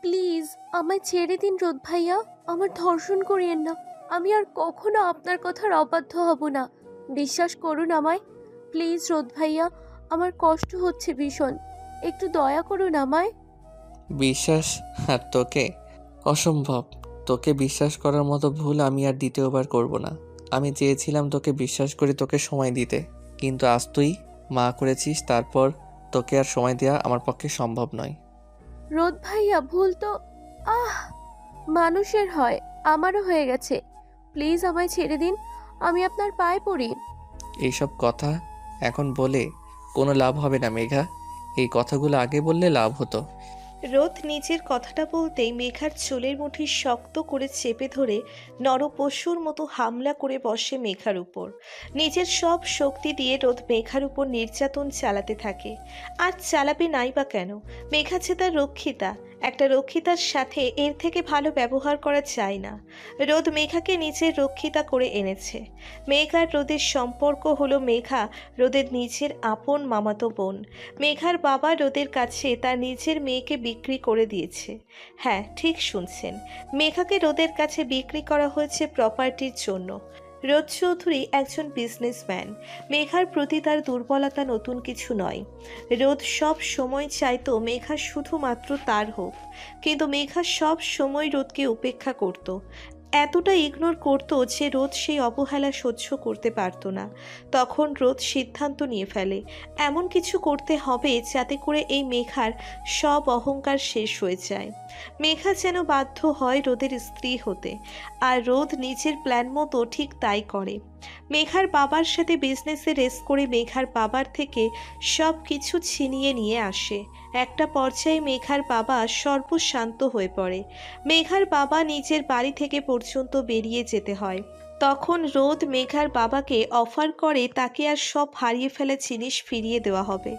Please, আমায় ছেড়ে দিন রোদ ভাইয়া। আমার ধর্ষণ করিয়েন না। আমি আর কখনো আপনার কথার অবাধ্য হব না। বিশ্বাস করুন আমায়। প্লিজ, রোদ ভাইয়া, আমার কষ্ট হচ্ছে ভীষণ। একটু দয়া করুন আমায়। বিশ্বাস আর তোকে? অসম্ভব। তোকে বিশ্বাস করার মতো ভুল আমি আর দ্বিতীয়বার করব না। আমি চেয়েছিলাম তোকে বিশ্বাস করে, তোকে সময় দিতে। কিন্তু আজ তুই মা করেছিস, তারপর তোকে আর সময় দেওয়া আমার পক্ষে সম্ভব নয়। রোদ ভাইয়া, ভুল তো। আহ, মানুষের হয়, আমারও হয়ে গেছে। প্লিজ আমায় ছেড়ে দিন, আমি আপনার পায়ে পড়ি। এইসব কথা এখন বলে কোনো লাভ হবে না মেঘা। এই কথাগুলো আগে বললে লাভ হতো। রোদ নিজের কথাটা বলতেই মেঘার চুলের মুঠি শক্ত করে চেপে ধরে নরপশুর মতো হামলা করে বসে মেঘার উপর। নিজের সব শক্তি দিয়ে রোদ মেঘার উপর নির্যাতন চালাতে থাকে। আর চালাবে নাই বা কেন? মেঘা যে তার রক্ষিতা একটা রক্ষিতার সাথে এর থেকে ভালো ব্যবহার করা যায় না। রোদ মেঘাকে নিজের রক্ষিতা করে এনেছে। মেঘার রোদের সম্পর্ক হলো মেঘা রোদের নিজের আপন মামাতো বোন। মেঘার বাবা রোদের কাছে তার নিজের মেয়েকে বিক্রি করে দিয়েছে। হ্যাঁ ঠিক শুনছেন। মেঘাকে রোদের কাছে বিক্রি করা হয়েছে প্রপার্টির জন্য। রোদ চৌধুরী একজন বিজনেসম্যান মেঘার প্রতি তার দুর্বলতা নতুন কিছু নয়। রোদ সব সময় চাইতো মেঘা শুধুমাত্র তার হোক। কিন্তু মেঘা সব সময় রোদকে উপেক্ষা করত। এতটা ইগনোর করতো যে রোদ সেই অবহেলা সহ্য করতে পারতো না। তখন রোদ সিদ্ধান্ত নিয়ে ফেলে। এমন কিছু করতে হবে যাতে করে এই মেঘার সব অহংকার শেষ হয়ে যায়। মেঘা যেন বাধ্য হয় রোদের স্ত্রী হতে, আর রোদ নিজের প্ল্যান মতো ঠিক তাই করে। মেঘার বাবার সাথে বিজনেসে রেস করে মেঘার বাবার থেকে সব কিছু ছিনিয়ে নিয়ে আসে। একটা পর্যায়ে মেঘার বাবা সর্বশান্ত হয়ে পড়ে। মেঘার বাবা নিজের বাড়ি থেকে পর্যন্ত বেরিয়ে যেতে হয়। তখন রোদ মেঘার বাবাকে অফার করে তাকে আর সব হারিয়ে ফেলা জিনিস ফিরিয়ে দেওয়া হবে।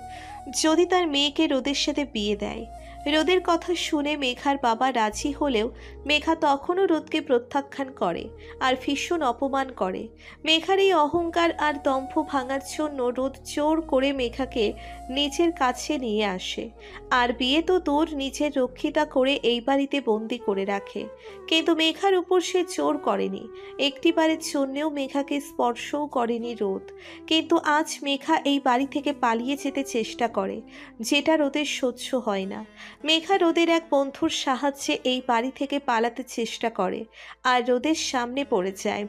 যদি তার মেয়েকে রোদের সাথে বিয়ে দেয়। রোদের কথা শুনে মেঘার বাবা রাজি হলেও মেঘা তখনও রোদকে প্রত্যাখ্যান করে আর ভীষণ অপমান করে। মেঘার এই অহংকার আর দম্ভ ভাঙার জন্য রোদ জোর করে মেঘাকে নিজের কাছে নিয়ে আসে। আর বিয়ে তো দূর নিজের রক্ষিতা করে এই বাড়িতে বন্দি করে রাখে। কিন্তু মেঘার উপর সে জোর করেনি। একটিবারের জন্যেও মেঘাকে স্পর্শও করেনি রোদ। কিন্তু আজ মেঘা এই বাড়ি থেকে পালিয়ে যেতে চেষ্টা করে, যেটা রোদের সহ্য হয় না। মেঘা রোদের এক বন্ধুর সাহায্যে এই বাড়ি থেকে পালাতে চেষ্টা করে, আর রোদের সামনে পড়ে যায়।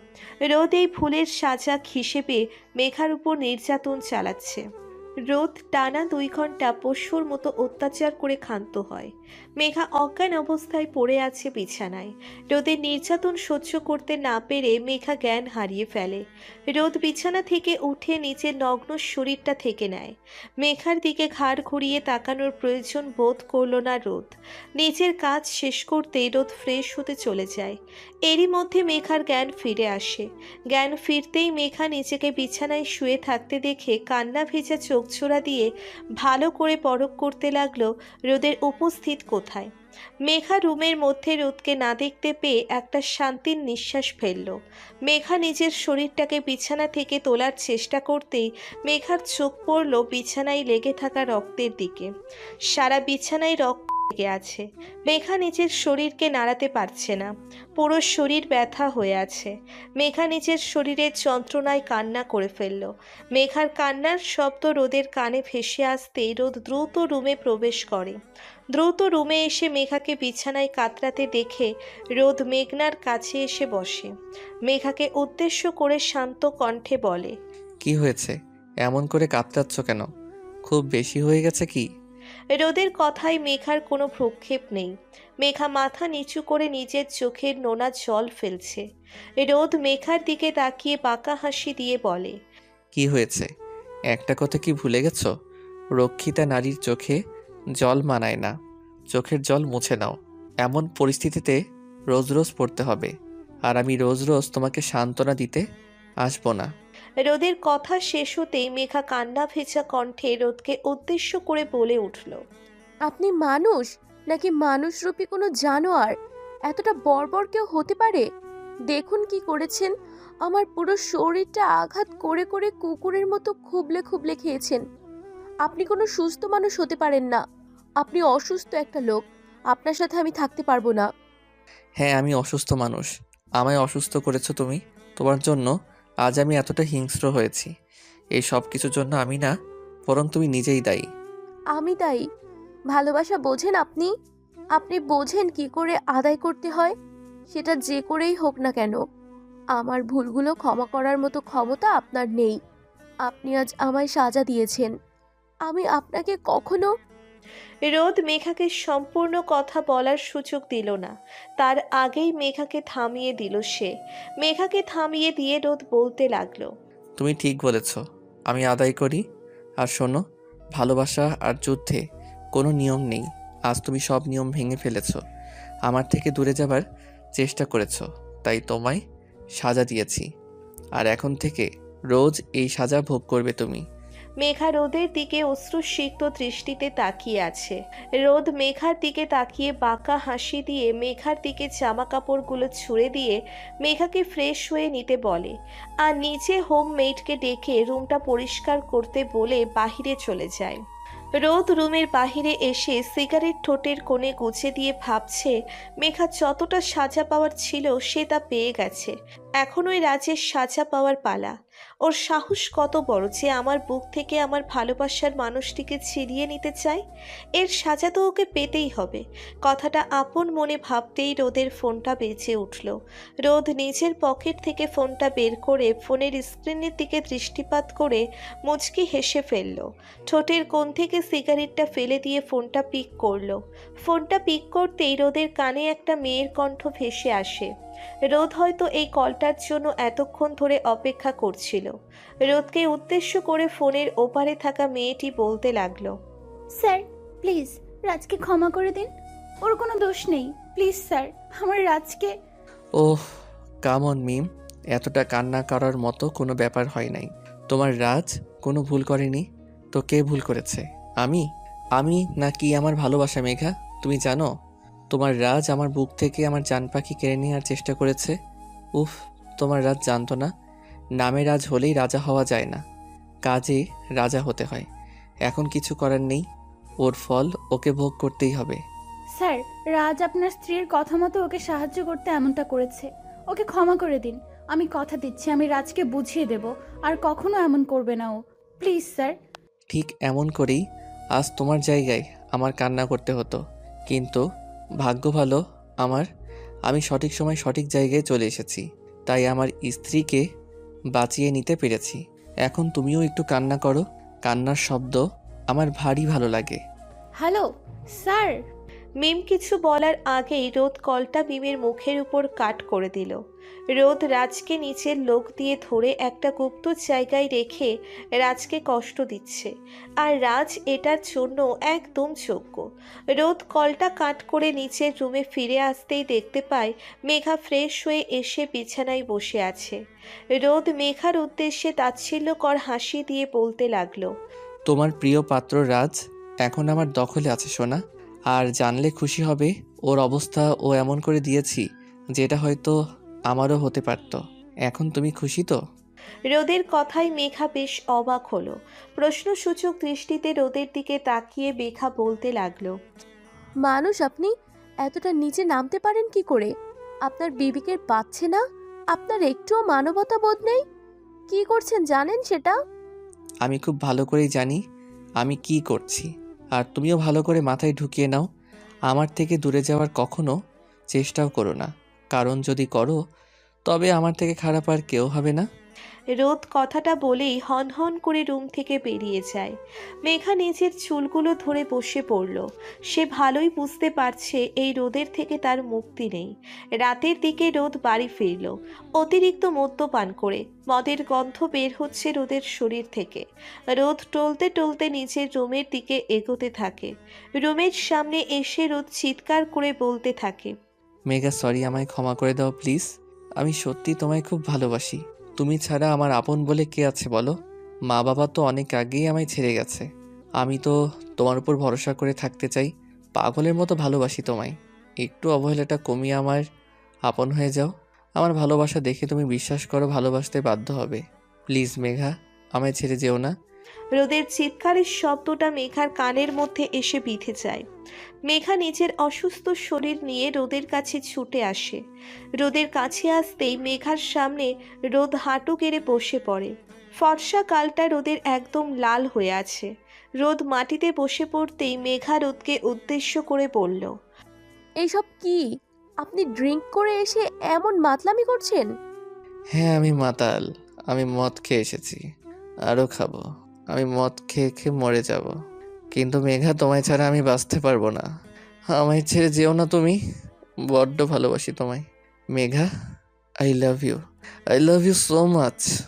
রোদ এই ফুলের সাজা হিসেবে মেঘার উপর নির্যাতন চালাচ্ছে। রোদ টানা দুই ঘণ্টা পশুর মতো অত্যাচার করে ক্ষান্ত হয়। মেঘা অজ্ঞান অবস্থায় পড়ে আছে বিছানায়। রোদের নির্যাতন সহ্য করতে না পেরে মেঘা জ্ঞান হারিয়ে ফেলে। রোদ বিছানা থেকে উঠে নিচের নগ্ন শরীরটা থেকে নেয়। মেঘার দিকে ঘাড় ঘুরিয়ে তাকানোর প্রয়োজন বোধ করল না রোদ। নিজের কাজ শেষ করতেই রোদ ফ্রেশ হতে চলে যায়। এরই মধ্যে মেঘার জ্ঞান ফিরে আসে। জ্ঞান ফিরতেই মেঘা নিজেকে বিছানায় শুয়ে থাকতে দেখে কান্না ভেজা চোখছোড়া দিয়ে ভালো করে পরখ করতে লাগল রোদের উপস্থিত কোথায়। মেঘা রুমের মধ্যে রোদকে না দেখতে পেয়ে একটা শান্তির নিঃশ্বাস ফেলল। মেঘা নিজের শরীরটাকে বিছানা থেকে তোলার চেষ্টা করতেই মেঘার চোখ পড়ল বিছানায় লেগে থাকা রক্তের দিকে। সারা বিছানায় রক্ত লেগে আছে। মেঘা নিজের শরীরকে নাড়াতে পারছে না। পুরো শরীর ব্যথা হয়ে আছে। মেঘা নিজের শরীরের যন্ত্রণায় কান্না করে ফেলল। মেঘার কান্নার শব্দ রোদের কানে ভেসে আসতেই রোদ দ্রুত রুমে প্রবেশ করে। দ্রুত রুমে এসে মেঘাকে বিছানায় কাতরাতে দেখে রোদ মেঘনার কাছে এসে বসে। মেঘাকে উদ্দেশ্য করে শান্ত কণ্ঠে বলে, কি হয়েছে? এমন করে কাতরাচ্ছ কেন? খুব বেশি হয়ে গেছে কি? রোদের কথায় মেঘার কোনো প্রক্ষেপ নেই। মেঘা মাথা নিচু করে নিজের চোখের নোনা জল ফেলছে। রোদ মেঘার দিকে তাকিয়ে বাঁকা হাসি দিয়ে বলে, কি হয়েছে? একটা কথা কি ভুলে গেছো? রক্ষিতা নারীর চোখে জল মানায় না। চোখের জল মুছে নাও। এমন পরিস্থিতিতে রোজ রোজ পড়তে হবে। আর আমি রোজ রোজ তোমাকে সান্ত্বনা দিতে আসব না। রোদের কথা শেষ হতেই মেঘা কান্না ভেজা কণ্ঠে রোদকে উদ্দেশ্য করে বলে উঠল আপনি মানুষ? নাকি মানুষরূপী কোনো জানোয়ার? এতটা বর্বর কেউ হতে পারে? দেখুন কি করেছেন। আমার পুরো শরীরটা আঘাত করে করে কুকুরের মতো খুবলে খুবলে খেয়েছেন। আপনি কোনো সুস্থ মানুষ হতে পারেন না। আপনি অসুস্থ একটা লোক। আপনার সাথে আমি থাকতে পারব না। হ্যাঁ আমি অসুস্থ মানুষ। আমায় অসুস্থ করেছ তুমি? তোমার জন্য আজ আমি এতটা হিংস্র হয়েছি। এই সব কিছুর জন্য আমি না, বরং তুমি নিজেই দায়ী। আমি দায়ী? ভালোবাসা বোঝেন আপনি? আপনি বোঝেন কি করে আদায় করতে হয়? সেটা যে করেই হোক না কেন। আমার ভুলগুলো ক্ষমা করার মতো ক্ষমতা আপনার নেই। আপনি আজ আমায় সাজা দিয়েছেন। আমি আপনাকে কখনো রোদ মেঘাকে সম্পূর্ণ কথা বলার সুযোগ দিল না। তার আগেই মেঘাকে থামিয়ে দিল সে। মেঘাকে থামিয়ে দিয়ে রোদ বলতে লাগল, তুমি ঠিক বলেছ, আমি আদায় করি। আর শোনো, ভালোবাসা আর যুদ্ধে কোনো নিয়ম নেই। আজ তুমি সব নিয়ম ভেঙে ফেলেছ। আমার থেকে দূরে যাবার চেষ্টা করেছ, তাই তোমায় সাজা দিয়েছি। আর এখন থেকে রোজ এই সাজা ভোগ করবে তুমি। মেঘা রোদের দিকে অশ্রুসিক্ত দৃষ্টিতে তাকিয়ে আছে। রোদ মেঘার দিকে তাকিয়ে বাঁকা হাসি দিয়ে মেঘার দিকে জামা কাপড়গুলো ছুঁড়ে দিয়ে মেঘাকে ফ্রেশ হয়ে নিতে বলে। আর নিচে হোম মেডকে ডেকে রুমটা পরিষ্কার করতে বলে বাহিরে চলে যায়। রোদ রুমের বাহিরে এসে সিগারেট ঠোঁটের কোণে গুছে দিয়ে ভাবছে, মেঘা যতটা সাজা পাওয়ার ছিল সে তা পেয়ে গেছে। এখন ওই রাজের সাজা পাওয়ার পালা। ওর সাহস কত বড় যে আমার বুক থেকে আমার ভালোবাসার মানুষটিকে ছিনিয়ে নিতে চায়? এর সাজা তো ওকে পেতেই হবে। কথাটা আপন মনে ভাবতেই রোদের ফোনটা বেঁচে উঠল। রোদ নিজের পকেট থেকে ফোনটা বের করে ফোনের স্ক্রিনের দিকে দৃষ্টিপাত করে মুচকি হেসে ফেলল। ঠোঁটের কোণ থেকে সিগারেটটা ফেলে দিয়ে ফোনটা পিক করল। ফোনটা পিক করতেই রোদের কানে একটা মেয়ের কণ্ঠ ভেসে আসে। রোদ হয়তো এই কলটার জন্য এতক্ষণ ধরে অপেক্ষা করছিল। রোদকে উদ্দেশ্য করে ফোনের ওপারে থাকা মেয়েটি বলতে লাগল স্যার প্লিজ রাজকে ক্ষমা করে দিন। ওর কোনো দোষ নেই। প্লিজ স্যার আমার রাজকে ওহ কামন মিম এতটা কান্না করার মতো কোনো ব্যাপার হয় নাই। তোমার রাজ কোনো ভুল করেনি? তো কে ভুল করেছে? আমি? আমি নাকি আমার ভালোবাসা মেঘা? তুমি জানো? তোমার রাজ আমার বুক থেকে আমার জান পাখি কেড়ে নেওয়ার চেষ্টা করেছে? উফ তোমার রাজ জানতো না। নামে রাজ হলেই রাজা হওয়া যায় না। কাজে রাজা হতে হয়। এখন কিছু করার নেই। ওর ফল ওকে ভোগ করতেই হবে। স্যার রাজ আপনার স্ত্রীর কথা মতো ওকে সাহায্য করতে এমনটা করেছে। ওকে ক্ষমা করে দিন। আমি কথা দিচ্ছি আমি রাজকে বুঝিয়ে দেব। আর কখনো এমন করবে না ও। Please sir. ঠিক এমন করেই আজ তোমার জায়গায় আমার কান্না করতে হতো। কিন্তু ভাগ্য ভালো, আমার। আমি সঠিক সময় সঠিক জায়গায় চলে এসেছি, তাই আমার স্ত্রীকে বাঁচিয়ে নিতে পেরেছি। এখন তুমিও একটু কান্না করো। কান্নার শব্দ আমার ভারী ভালো লাগে। Hello, sir. মিম কিছু বলার আগেই রোদ কলটা মিমের মুখের উপর কাট করে দিল। রোদ রাজকে নিচের লোক দিয়ে ধরে একটা গুপ্ত জায়গায় রেখে রাজকে কষ্ট দিচ্ছে। আর রাজ এটার জন্য একদম যোগ্য। রোদ কলটা কাট করে নিচের রুমে ফিরে আসতেই দেখতে পায় মেঘা ফ্রেশ হয়ে এসে বিছানায় বসে আছে। রোদ মেঘার উদ্দেশ্যে তাচ্ছিল্যকর হাসি দিয়ে বলতে লাগল, তোমার প্রিয় পাত্র রাজ, এখন আমার দখলে আছে, সোনা। আর জানলে খুশি হবে ওর অবস্থা ও এমন করে দিয়েছি যেটা হয়তো আমারও হতে পারতো। এখন তুমি খুশি তো? রোদের কথায় মেঘা বেশ অবাক হলো। প্রশ্নসূচক দৃষ্টিতে রোদের দিকে তাকিয়ে মেঘা বলতে লাগল মানুষ আপনি এতটা নিচে নামতে পারেন কি করে? আপনার বিবিকের পাচ্ছে না? আপনার একটুও মানবতা বোধ নেই? কি করছেন জানেন সেটা? আমি খুব ভালো করেই জানি আমি কি করছি। আর তুমিও ভালো করে মাথায় ঢুকিয়ে নাও। আমার থেকে দূরে যাওয়ার কখনো চেষ্টাও করো না। কারণ যদি করো, তবে আমার থেকে খারাপ আর কেউ হবে না। রোদ কথাটা বলেই হন হন করে রুম থেকে বেরিয়ে যায়। মেঘা নিজের চুলগুলো ধরে বসে পড়ল। সে ভালোই বুঝতে পারছে এই রোদের থেকে তার মুক্তি নেই। রাতের দিকে রোদ বাড়ি ফিরল। অতিরিক্ত মদ্যপান করে মদের গন্ধ বের হচ্ছে রোদের শরীর থেকে। রোদ টলতে টলতে নিজের রুমের দিকে এগোতে থাকে। রুমের সামনে এসে রোদ চিৎকার করে বলতে থাকে, মেঘা সরি আমায় ক্ষমা করে দাও প্লিজ আমি সত্যি তোমায় খুব ভালোবাসি। তুমি ছাড়া আমার আপন বলে কে আছে বলো? মা বাবা তো অনেক আগেই আমায় ছেড়ে গেছে। আমি তো তোমার উপর ভরসা করে থাকতে চাই। পাগলের মতো ভালোবাসি তোমায়। একটু অবহেলাটা কমিয়ে আমার আপন হয়ে যাও। আমার ভালোবাসা দেখে তুমি বিশ্বাস করো ভালোবাসতে বাধ্য হবে। প্লিজ মেঘা, আমায় ছেড়ে যেও না। রোদের চিৎকারের শব্দটা মেঘার কানের মধ্যে এসে বিঁধে যায়। মেঘা নিজের অসুস্থ শরীর নিয়ে রোদের কাছে ছুটে আসে। রোদের কাছে আসতেই মেঘার সামনে রোদ হাঁটু কেড়ে বসে পড়ে। ফর্সা কালটা রোদের একদম লাল হয়ে আছে। রোদ মাটিতে বসে পড়তেই মেঘা রোদকে উদ্দেশ্য করে বলল এইসব কি? আপনি ড্রিঙ্ক করে এসে এমন মাতলামি করছেন? হ্যাঁ আমি মাতাল। আমি মদ খেয়ে এসেছি। আরও খাব। আমি মদ খেয়ে খেয়ে মরে যাব। কিন্তু মেঘা, তোমায় ছাড়া আমি বাঁচতে পারব না। আমায় ছেড়ে যেও না তুমি। বড্ড ভালোবাসি তোমায়। Megha I love you I love you so much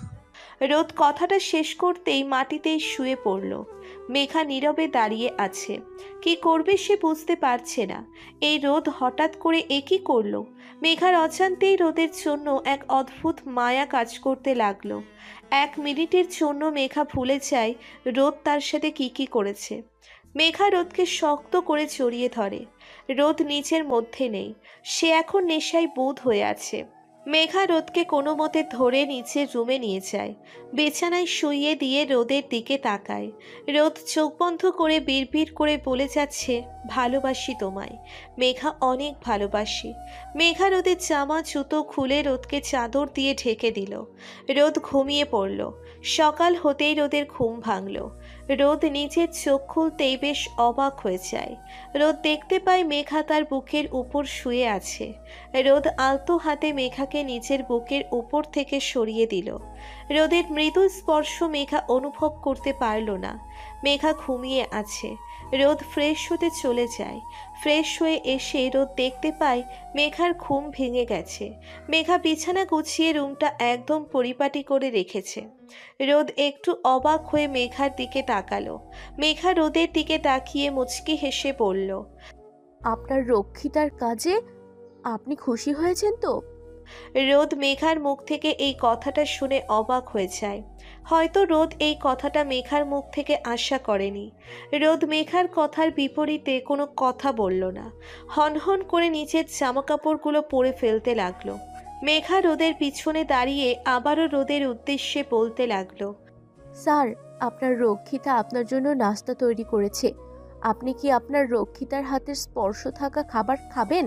রোদ কথাটা শেষ করতেই মাটিতেই শুয়ে পড়ল। মেঘা নীরবে দাঁড়িয়ে আছে। কি করবে সে বুঝতে পারছে না। এই রোদ হঠাৎ করে একই করল? মেঘার অজান্তেই রোদের জন্য এক অদ্ভুত মায়া কাজ করতে লাগল। এক মিনিটের জন্য মেঘা ভুলে যায় রোদ তার সাথে কি কি করেছে। মেঘা রোদকে শক্ত করে জড়িয়ে ধরে। রোদ নিজের মধ্যে নেই। সে এখন নেশায় বোধ হয়ে আছে। মেঘা রোদকে কোনো মতে ধরে নিচে রুমে নিয়ে যায়। বিছানায় শুইয়ে দিয়ে রোদের দিকে তাকায়। রোদ চোখ বন্ধ করে বিড়বিড় করে বলে যাচ্ছে, ভালোবাসি তোমায়। মেঘা অনেক ভালোবাসি। মেঘা রোদের জামা, জুতো খুলে রোদকে চাদর দিয়ে ঢেকে দিল। রোদ ঘুমিয়ে পড়ল। সকাল হতেই রোদের ঘুম ভাঙল। রোদ নিজের চোখ খুলতেই বেশ অবাক হয়ে যায়। রোদ দেখতে পায় মেঘা তার বুকের উপর শুয়ে আছে। রোদ আলতো হাতে মেঘাকে নিজের বুকের উপর থেকে সরিয়ে দিল। রোদের মৃদু স্পর্শ মেঘা অনুভব করতে পারল না। মেঘা ঘুমিয়ে আছে। রোদ ফ্রেশ হতে চলে যায়। ফ্রেশ হয়ে এসে রোদ দেখতে পায় মেঘার ঘুম ভেঙে গেছে। মেঘা বিছানা গুছিয়ে রুমটা একদম পরিপাটি করে রেখেছে। রোদ একটু অবাক হয়ে মেঘার দিকে তাকালো। মেঘা রোদের দিকে তাকিয়ে মুচকি হেসে বলল, আপনার রক্ষিতার কাজে আপনি খুশি হয়েছেন তো? রোদ মেঘার মুখ থেকে এই কথাটা শুনে অবাক হয়ে যায়। হয়তো রোদ এই কথাটা মেঘার মুখ থেকে আশা করেনি। রোদ মেঘার কথার বিপরীতে কোনো কথা বলল না। হনহন করে নিচের জামাকাপড়গুলো পরে ফেলতে লাগল। মেঘা রোদের পিছনে দাঁড়িয়ে আবারও রোদের উদ্দেশ্যে বলতে লাগল, স্যার, আপনার রক্ষিতা আপনার জন্য নাস্তা তৈরি করেছে। আপনি কি আপনার রক্ষিতার হাতের স্পর্শ থাকা খাবার খাবেন?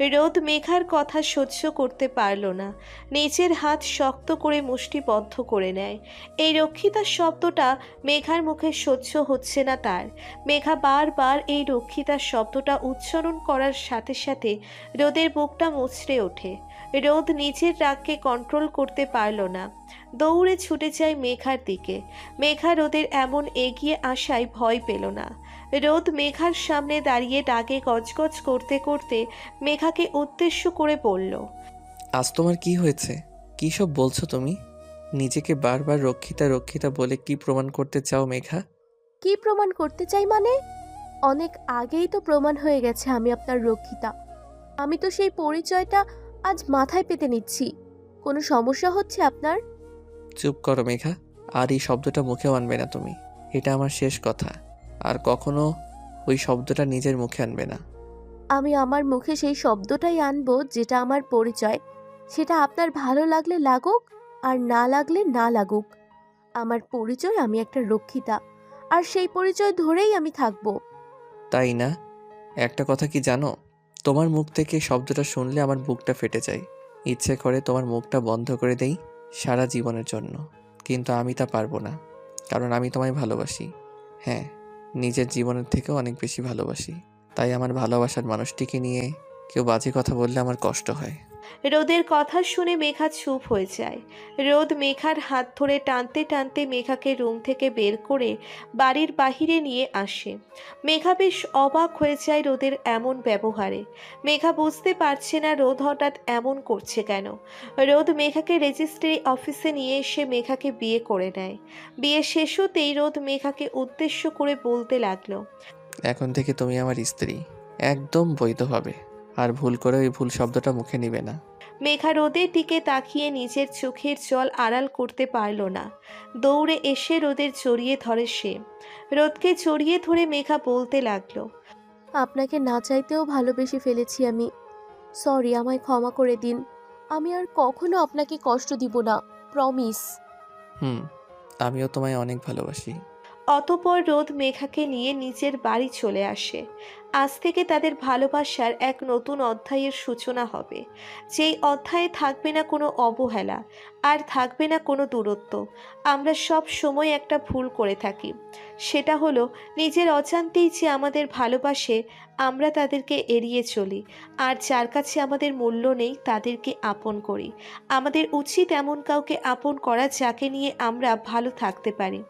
রোদ মেঘার কথা সহ্য করতে পারল না। নিজের হাত শক্ত করে মুষ্টিবদ্ধ করে নেয়। এই রক্ষিতার শব্দটা মেঘার মুখে সহ্য হচ্ছে না তার। মেঘা বারবার এই রক্ষিতার শব্দটা উচ্চারণ করার সাথে সাথে রোদের বুকটা মুচড়ে ওঠে। রোদ নিজের রাগকে কন্ট্রোল করতে পারল না। দৌড়ে ছুটে যায় মেঘার দিকে। মেঘা রোদের এমন এগিয়ে আসায় ভয় পেল না। রোদ মেঘার সামনে দাঁড়িয়ে ডাকে গজগজ করতে করতে মেঘাকে উদ্দেশ্য করে বলল আজ তোমার কি হয়েছে? কী সব বলছো তুমি? নিজেকে বারবার রক্ষিতা রক্ষিতা বলে কি প্রমাণ করতে চাও মেঘা? কি প্রমাণ করতে চাই মানে? অনেক আগেই তো প্রমাণ হয়ে গেছে আমি আপনার রক্ষিতা। আমি তো সেই পরিচয়টা আজ মাথায় পেতে নিচ্ছি। কোনো সমস্যা হচ্ছে আপনার? চুপ করো মেঘা আর এই শব্দটা মুখেও আনবে না তুমি। এটা আমার শেষ কথা। আর কখনো ওই শব্দটা নিজের মুখে আনবে না। আমি আমার মুখে সেই শব্দটাই আনব যেটা আমার পরিচয়। সেটা আপনার ভালো লাগলে লাগুক আর না লাগলে না লাগুক। আমার পরিচয় আমি একটা রক্ষিতা আর সেই পরিচয় ধরেই আমি থাকব। তাই না? একটা কথা কি জানো? তোমার মুখ থেকে শব্দটা শুনলে আমার বুকটা ফেটে যায়। ইচ্ছে করে তোমার মুখটা বন্ধ করে দেই সারা জীবনের জন্য। কিন্তু আমি তা পারব না কারণ আমি তোমায় ভালোবাসি। হ্যাঁ নিজের জীবনের থেকেও অনেক বেশি ভালোবাসি। তাই আমার ভালোবাসার মানুষটিকে নিয়ে কেউ বাজে কথা বললে আমার কষ্ট হয়। রোদের কথা শুনে মেঘা চুপ হয়ে যায়। রোদ মেঘার হাত ধরে টানতে টানতে মেঘাকে রুম থেকে বের করে বাড়ির বাহিরে নিয়ে আসে। মেঘা বেশ অবাক হয়ে যায় রোদের এমন ব্যবহারে। মেঘা বুঝতে পারছে না রোদ হঠাৎ এমন করছে কেন। রোদ মেঘাকে রেজিস্ট্রি অফিসে নিয়ে এসে মেঘাকে বিয়ে করে নেয়। বিয়ে শেষ হতেই রোদ মেঘাকে উদ্দেশ্য করে বলতে লাগল, এখন থেকে তুমি আমার স্ত্রী। একদম বৈধভাবে আর ভুল করে ওই ভুল শব্দটা মুখে নিবে না। মেঘা রোদের দিকে তাকিয়ে নিজের চোখের জল আড়াল করতে পারল না। দৌড়ে এসে রোদের জড়িয়ে ধরে সে। রোদকে জড়িয়ে ধরে মেঘা বলতে লাগল আপনাকে না চাইতেও ভালোবেসে ফেলেছি আমি। সরি আমায় ক্ষমা করে দিন। আমি আর কখনো আপনাকে কষ্ট দিব না প্রমিস। হুম আমিও তোমায় অনেক ভালোবাসি। অতপর রোদ মেঘাকে নিয়ে নিজের বাড়ি চলে আসে। আজ থেকে তাদের ভালোবাসার এক নতুন অধ্যায়ের সূচনা হবে। যেই অধ্যায়ে থাকবে না কোনো অবহেলা, আর থাকবে না কোনো দূরত্ব, আমরা সব সময় একটা ভুল করে থাকি। সেটা হলো, নিজের অজান্তেই যে আমাদের ভালোবাসে, আমরা তাদেরকে এড়িয়ে চলি, আর যার কাছে আমাদের মূল্য নেই, তাদেরকে আপন করি। আমাদের উচিত এমন কাউকে আপন করা যাকে নিয়ে আমরা ভালো থাকতে পারি।